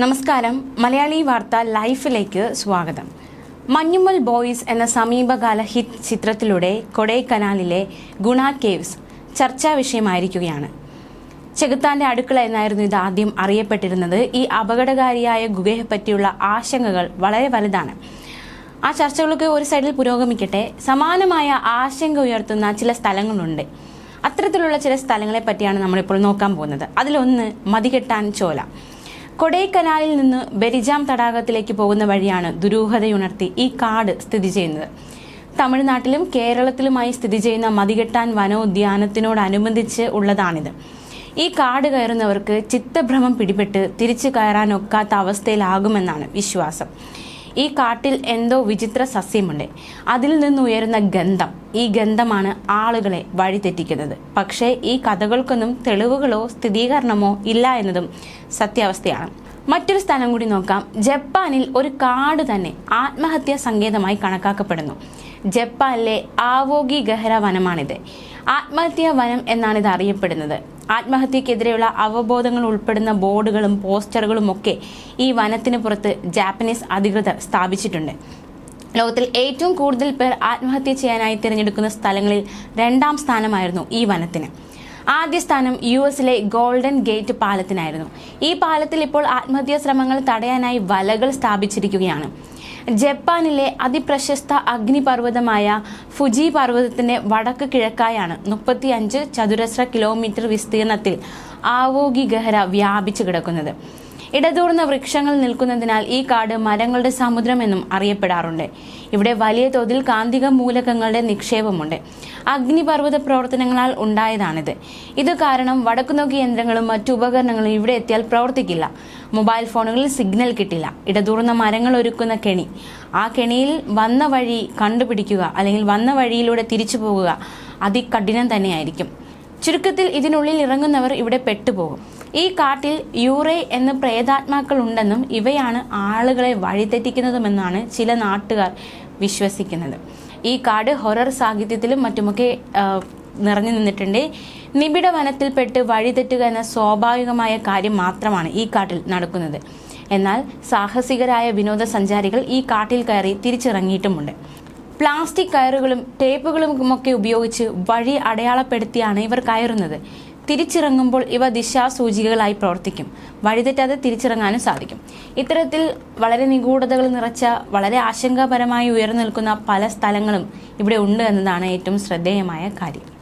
നമസ്കാരം. മലയാളി വാർത്ത ലൈഫിലേക്ക് സ്വാഗതം. മഞ്ഞുമൽ ബോയ്സ് എന്ന സമീപകാല ഹിറ്റ് ചിത്രത്തിലൂടെ കൊടൈക്കനാലിലെ ഗുണ കേവ്സ് ചർച്ചാ വിഷയമായിരിക്കുകയാണ്. ചെകുത്താന്റെ അടുക്കള എന്നായിരുന്നു ഇത് ആദ്യം അറിയപ്പെട്ടിരുന്നത്. ഈ അപകടകാരിയായ ഗുഹയെ പറ്റിയുള്ള ആശങ്കകൾ വളരെ വലുതാണ്. ആ ചർച്ചകളൊക്കെ ഒരു സൈഡിൽ പുരോഗമിക്കട്ടെ. സമാനമായ ആശങ്ക ഉയർത്തുന്ന ചില സ്ഥലങ്ങളുണ്ട്. അത്തരത്തിലുള്ള ചില സ്ഥലങ്ങളെ പറ്റിയാണ് നമ്മളിപ്പോൾ നോക്കാൻ പോകുന്നത്. അതിലൊന്ന് മതികെട്ടാൻ ചോല. കൊടൈക്കനാലിൽ നിന്ന് ബെരിജാം തടാകത്തിലേക്ക് പോകുന്ന വഴിയാണ് ദുരൂഹതയുണർത്തി ഈ കാട് സ്ഥിതി ചെയ്യുന്നത്. തമിഴ്നാട്ടിലും കേരളത്തിലുമായി സ്ഥിതി ചെയ്യുന്ന മതികെട്ടാൻ വനോദ്യാനത്തിനോടനുബന്ധിച്ച് ഉള്ളതാണിത്. ഈ കാട് കയറുന്നവർക്ക് ചിത്തഭ്രമം പിടിപെട്ട് തിരിച്ചു കയറാനൊക്കാത്ത അവസ്ഥയിലാകുമെന്നാണ് വിശ്വാസം. ഈ കാട്ടിൽ എന്തോ വിചിത്ര സസ്യമുണ്ട്. അതിൽ നിന്നുയരുന്ന ഗന്ധം ഈ ഗന്ധമാണ് ആളുകളെ വഴിതെറ്റിക്കുന്നത്. പക്ഷേ ഈ കഥകൾക്കൊന്നും തെളിവുകളോ സ്ഥിരീകരണമോ ഇല്ല എന്നതും സത്യാവസ്ഥയാണ്. മറ്റൊരു സ്ഥലം കൂടി നോക്കാം. ജപ്പാനിൽ ഒരു കാട് തന്നെ ആത്മഹത്യാ സങ്കേതമായി കണക്കാക്കപ്പെടുന്നു. ജപ്പാനിലെ ആവോഗി ഗഹര വനമാണിത്. ആത്മഹത്യാ വനം എന്നാണ് ഇത് അറിയപ്പെടുന്നത്. ആത്മഹത്യക്കെതിരെയുള്ള അവബോധങ്ങൾ ഉൾപ്പെടുന്ന ബോർഡുകളും പോസ്റ്ററുകളും ഒക്കെ ഈ വനത്തിന് പുറത്ത് ജാപ്പനീസ് അധികൃതർ സ്ഥാപിച്ചിട്ടുണ്ട്. ലോകത്തിൽ ഏറ്റവും കൂടുതൽ പേർ ആത്മഹത്യ ചെയ്യാനായി തിരഞ്ഞെടുക്കുന്ന സ്ഥലങ്ങളിൽ രണ്ടാം സ്ഥാനമായിരുന്നു ഈ വനത്തിന്. ആദ്യ സ്ഥാനം യു എസിലെ ഗോൾഡൻ ഗേറ്റ് പാലത്തിനായിരുന്നു. ഈ പാലത്തിൽ ഇപ്പോൾ ആത്മഹത്യാ ശ്രമങ്ങൾ തടയാനായി വലകൾ സ്ഥാപിച്ചിരിക്കുകയാണ്. ജപ്പാനിലെ അതിപ്രശസ്ത അഗ്നിപർവതമായ ഫുജി പർവതത്തിന്റെ വടക്ക് കിഴക്കായാണ് മുപ്പത്തി അഞ്ച് ചതുരശ്ര കിലോമീറ്റർ വിസ്തീർണത്തിൽ ആവോഗി ഗഹര വ്യാപിച്ചു കിടക്കുന്നത്. ഇടതൂർന്ന വൃക്ഷങ്ങൾ നിൽക്കുന്നതിനാൽ ഈ കാട് മരങ്ങളുടെ സമുദ്രം എന്നും അറിയപ്പെടാറുണ്ട്. ഇവിടെ വലിയ തോതിൽ കാന്തിക മൂലകങ്ങളുടെ നിക്ഷേപമുണ്ട്. അഗ്നിപർവത പ്രവർത്തനങ്ങളാൽ ഉണ്ടായതാണിത്. ഇത് കാരണം വടക്കുനോക്കി യന്ത്രങ്ങളും മറ്റു ഉപകരണങ്ങളും ഇവിടെ എത്തിയാൽ പ്രവർത്തിക്കില്ല. മൊബൈൽ ഫോണുകളിൽ സിഗ്നൽ കിട്ടില്ല. ഇടതൂർന്ന മരങ്ങൾ ഒരുക്കുന്ന കെണി. ആ കെണിയിൽ വന്ന വഴി കണ്ടുപിടിക്കുക അല്ലെങ്കിൽ വന്ന വഴിയിലൂടെ തിരിച്ചു പോകുക അതികഠിനം തന്നെയായിരിക്കും. ചുരുക്കത്തിൽ ഇതിനുള്ളിൽ ഇറങ്ങുന്നവർ ഇവിടെ പെട്ടുപോകും. ഈ കാട്ടിൽ യൂറേ എന്ന പ്രേതാത്മാക്കൾ ഉണ്ടെന്നും ഇവയാണ് ആളുകളെ വഴിതെറ്റിക്കുന്നതുമെന്നാണ് ചില നാട്ടുകാർ വിശ്വസിക്കുന്നത്. ഈ കാട് ഹൊറർ സാഹിത്യത്തിലും മറ്റുമൊക്കെ നിറഞ്ഞു നിന്നിട്ടുണ്ട്. നിബിഡ വനത്തിൽപ്പെട്ട് വഴിതെറ്റുക എന്ന സ്വാഭാവികമായ കാര്യം മാത്രമാണ് ഈ കാട്ടിൽ നടക്കുന്നത്. എന്നാൽ സാഹസികരായ വിനോദസഞ്ചാരികൾ ഈ കാട്ടിൽ കയറി തിരിച്ചിറങ്ങിയിട്ടുമുണ്ട്. പ്ലാസ്റ്റിക് കയറുകളും ടേപ്പുകളും ഒക്കെ ഉപയോഗിച്ച് വഴി അടയാളപ്പെടുത്തിയാണ് ഇവർ കയറുന്നത്. തിരിച്ചിറങ്ങുമ്പോൾ ഇവ ദിശാസൂചികകളായി പ്രവർത്തിക്കും. വഴിതെറ്റാതെ തിരിച്ചിറങ്ങാനും സാധിക്കും. ഇത്തരത്തിൽ വളരെ നിഗൂഢതകൾ നിറച്ച വളരെ ആശങ്കാപരമായി ഉയർന്നു നിൽക്കുന്ന പല സ്ഥലങ്ങളും ഇവിടെ ഉണ്ട് എന്നതാണ് ഏറ്റവും ശ്രദ്ധേയമായ കാര്യം.